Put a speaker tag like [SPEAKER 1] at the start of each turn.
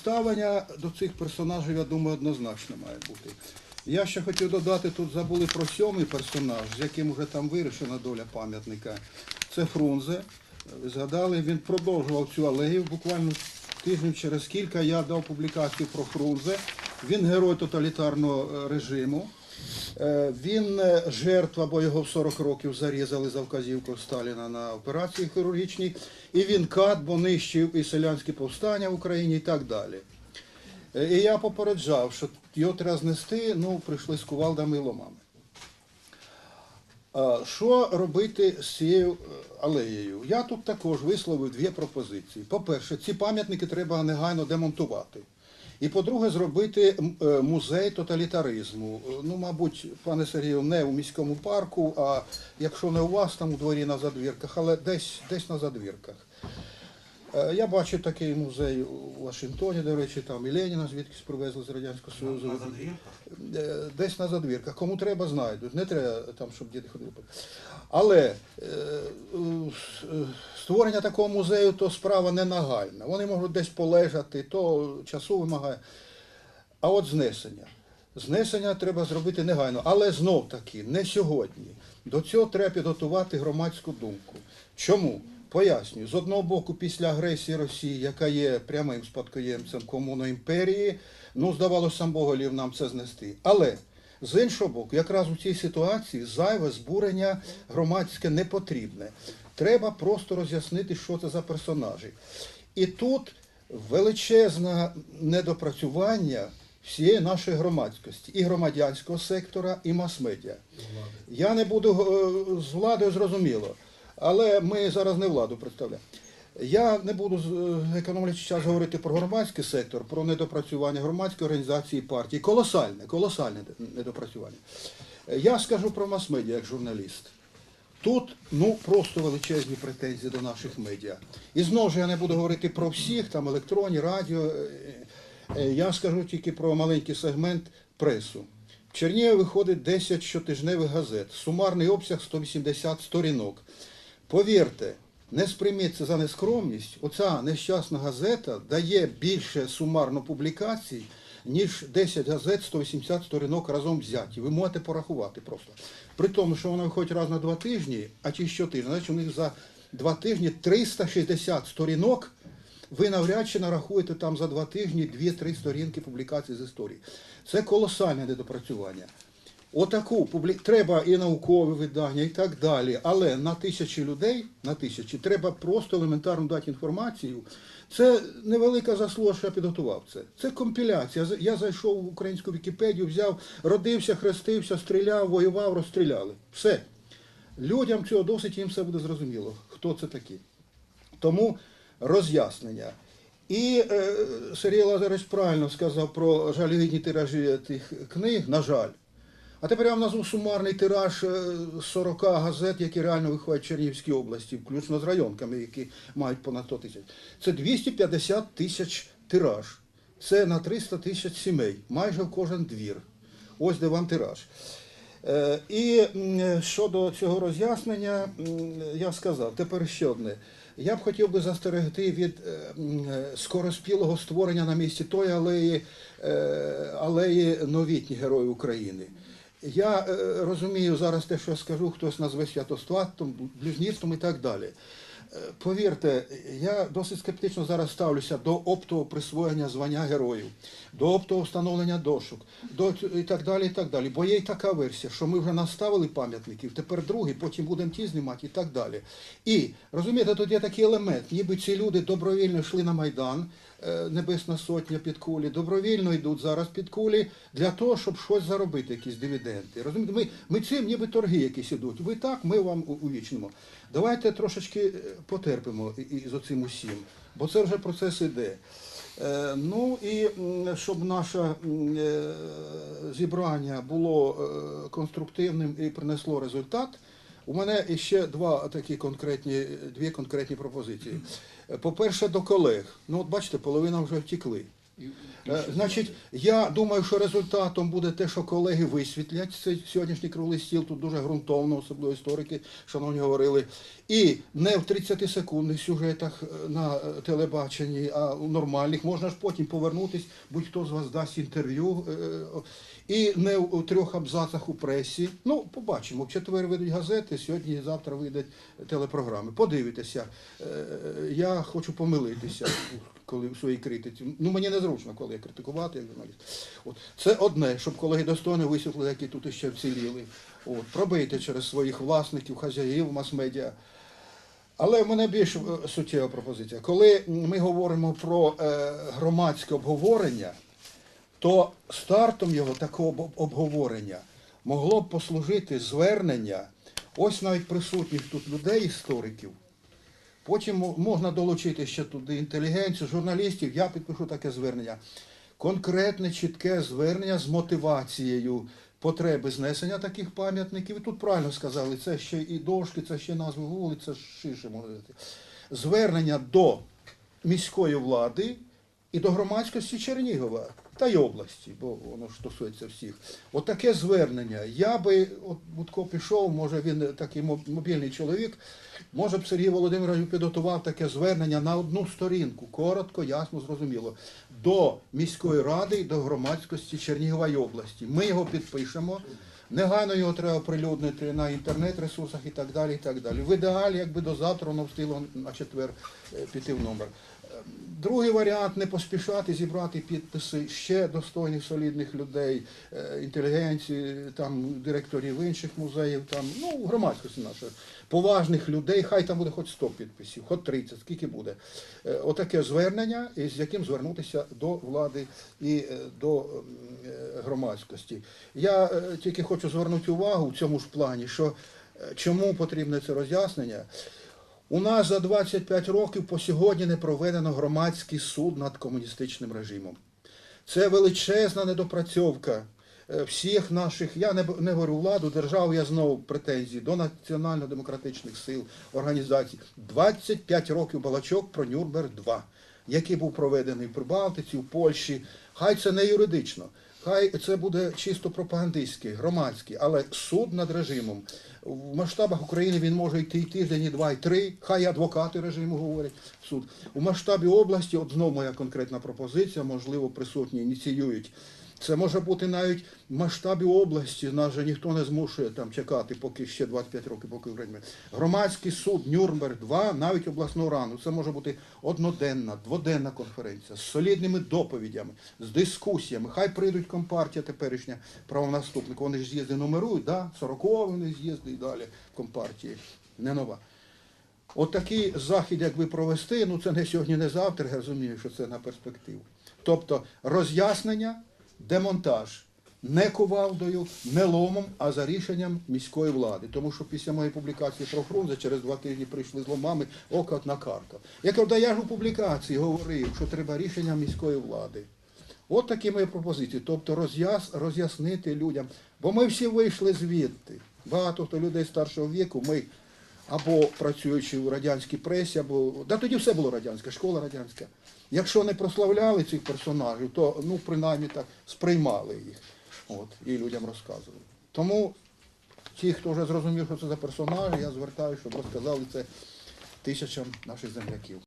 [SPEAKER 1] Ставлення до цих персонажів, я думаю, однозначно має бути. Я ще хотів додати, тут забули про сьомий персонаж, з яким вже там вирішена доля пам'ятника. Це Фрунзе. Згадали, він продовжував цю алею. Буквально тижнів через кілька я дав публікацію про Фрунзе. Він герой тоталітарного е, режиму. Е, Він е, жертва, бо його в 40 років зарізали за вказівкою Сталіна на операції хірургічній. І він кат, бо нищив і селянські повстання в Україні і так далі. Е, І я попереджав, що його треба знести, ну, прийшли з кувалдами і ломами. Що робити з цією алеєю? Я тут також висловив дві пропозиції. По-перше, ці пам'ятники треба негайно демонтувати. І по-друге, зробити е, музей тоталітаризму. Е, Ну, мабуть, пане Сергію, не у міському парку, а якщо не у вас там у дворі на задвірках, але десь, десь на задвірках. Е, Я бачив такий музей у Вашингтоні, до речі, там і Леніна звідкись привезли з Радянського Союзу. Е, Десь на задвірках. Кому треба, знайдуть. Не треба там, щоб діти ходили. Але е, створення такого музею то справа не нагальна. Вони можуть десь полежати, то часу вимагає. А от знесення. Знесення треба зробити негайно, але знов таки не сьогодні. До цього треба підготувати громадську думку. Чому? Пояснюю, з одного боку, після агресії Росії, яка є прямим спадкоємцем комуноімперії, ну, здавалося, сам Боголів нам це знести. Але з іншого боку, якраз у цій ситуації зайве збурення громадське не потрібне. Треба просто роз'яснити, що це за персонажі. І тут величезне недопрацювання всієї нашої громадськості, і громадянського сектора, і мас-медіа. Я не буду е, з владою зрозуміло, але ми зараз не владу представляємо. Я не буду е, економлячи час говорити про громадський сектор, про недопрацювання громадської організації партії. Колосальне, колосальне недопрацювання. Я скажу про мас-медіа як журналіст. Тут ну просто величезні претензії до наших медіа. І знову ж я не буду говорити про всіх, там електронні, радіо. е, е, Я скажу тільки про маленький сегмент пресу. В Чернігові виходить 10 щотижневих газет, сумарний обсяг 180 сторінок. Повірте, не сприйміть за нескромність. Оця нещасна газета дає більше сумарно публікацій, ніж 10 газет 180 сторінок разом взяті. Ви можете порахувати просто. При тому, що вона виходить раз на два тижні, а чи щотижня, значить у них за два тижні 360 сторінок. Ви навряд чи нарахуєте там за два тижні 2-3 сторінки публікацій з історії. Це колосальне недопрацювання. Отаку публі... треба і наукові видання, і так далі. Але на тисячі людей, на тисячі, треба просто елементарно дати інформацію. Це невелика заслуга, що я підготував це. Це компіляція. Я зайшов в українську Вікіпедію, взяв, родився, хрестився, стріляв, воював, розстріляли. Все. Людям цього досить, їм все буде зрозуміло, хто це такі. Тому роз'яснення. І е, Сергій Лазарович правильно сказав про жалюгідні тиражі тих книг, на жаль. А тепер я вам назву сумарний тираж е, 40 газет, які реально виходять в Чернігівській області, включно з районками, які мають понад 100 тисяч. Це 250 тисяч тираж. Це на 300 тисяч сімей, майже в кожен двір. Ось де вам тираж. Е, І щодо цього роз'яснення, я сказав, тепер ще одне. Я б хотів би застерегти від е, е, скороспілого створення на місці тої алеї, е, алеї новітні Герої України. Я е, розумію зараз те, що я скажу, хтось назве святостватом, блюзнірством і так далі. Е, Повірте, я досить скептично зараз ставлюся до оптового присвоєння звання героїв, до оптового встановлення дошок, до і так далі. і так далі. Бо є й така версія, що ми вже наставили пам'ятників, тепер другий, потім будемо ті знімати і так далі. І розумієте, тут є такий елемент, ніби ці люди добровільно йшли на Майдан, Небесна Сотня під кулі, добровільно йдуть зараз під кулі для того, щоб щось заробити, якісь дивіденди. Розумієте, ми, ми цим ніби торги якісь ідуть. Ви так, ми вам увічнимо. Давайте трошечки е, потерпимо з оцим усім, бо це вже процес іде. Е, Ну і щоб наше е, зібрання було е, конструктивним і принесло результат, у мене ще два такі конкретні, дві конкретні пропозиції. По-перше, до колег. Ну, от бачите, половина вже втікли. Е, Значить, я думаю, що результатом буде те, що колеги висвітлять цей сьогоднішній круглий стіл. Тут дуже ґрунтовно, особливо історики, шановні говорили. І не в 30-секундних сюжетах е, на е, телебаченні, а у нормальних. Можна ж потім повернутись, будь-хто з вас дасть інтерв'ю. І не у трьох абзацах у пресі. Ну, побачимо. В четвер вийдуть газети, сьогодні і завтра вийдуть телепрограми. Подивитеся. Я хочу помилитися, коли в своїй критиці. Ну, мені незручно, коли я критикувати як журналіст. От. Це одне, щоб колеги достойно висвітлили, які тут ще вціліли. От. Пробийте через своїх власників, хазяїв, мас-медіа. Але в мене більш е, суттєва пропозиція. Коли ми говоримо про е, громадське обговорення, то стартом його такого обговорення могло б послужити звернення ось навіть присутніх тут людей, істориків. Потім можна долучити ще туди інтелігенцію, журналістів. Я підпишу таке звернення. Конкретне, чітке звернення з мотивацією потреби знесення таких пам'ятників. Тут правильно сказали, це ще і дошки, це ще назви вулиць, це ширше може бути. Звернення до міської влади і до громадськості Чернігова та й області, бо воно ж стосується всіх. От таке звернення. Я би, от Будко пішов, може він такий мобільний чоловік, може б Сергій Володимирович підготував таке звернення на одну сторінку, коротко, ясно, зрозуміло, до міської ради і до громадськості Чернігової області. Ми його підпишемо. Негайно його треба оприлюднити на інтернет-ресурсах і так далі. і так далі. В ідеалі, якби до завтра воно встигло на четвер е, піти в номер. Другий варіант не поспішати зібрати підписи ще достойних солідних людей, е, інтелігенції, там директорів інших музеїв, там ну громадськості нашої, поважних людей. Хай там буде хоч 100 підписів, хоч 30, скільки буде. Е, Отаке звернення, з яким звернутися до влади і е, до громадськості. Я тільки хочу звернути увагу в цьому ж плані, що чому потрібне це роз'яснення. У нас за 25 років по сьогодні не проведено громадський суд над комуністичним режимом. Це величезна недопрацьовка е, всіх наших, я не, не говорю владу, державу, я знову претензії до національно-демократичних сил, організацій. 25 років балачок про Нюрнберг 2 який був проведений в Прибалтиці, в Польщі. Хай це не юридично, хай це буде чисто пропагандистський, громадський, але суд над режимом. В масштабах України він може йти і тиждень, і два, і три. Хай адвокати режиму говорять суд. У масштабі області, от знову моя конкретна пропозиція, можливо, присутні ініціюють. Це може бути навіть в масштабі області, нас же ніхто не змушує там чекати, поки ще 25 років, поки время. Громадський суд Нюрнберг 2, навіть обласного рану. Це може бути одноденна, дводенна конференція з солідними доповідями, з дискусіями. Хай прийдуть компартія теперішня правонаступник. Вони ж з'їзди нумерують, да? 40 вони з'їзди і далі компартії. Не нова. От захід, якби провести, ну це не сьогодні, не завтра, я розумію, що це на перспективу. Тобто роз'яснення, демонтаж не кувалдою, не ломом, а за рішенням міської влади. Тому що після моєї публікації про Фрунзе через два тижні прийшли з ломами ока одна карта. Я кажу, да я ж у публікації говорив, що треба рішення міської влади. От такі мої пропозиції. Тобто роз'яс, роз'яснити людям. Бо ми всі вийшли звідти. Багато хто людей старшого віку, ми або працюючи у радянській пресі, або да тоді все було радянське, школа радянська. Якщо не прославляли цих персонажів, то ну принаймні так сприймали їх. От, і людям розказували. Тому ті, хто вже зрозумів, що це за персонажі, я звертаю, щоб розказали це тисячам наших земляків.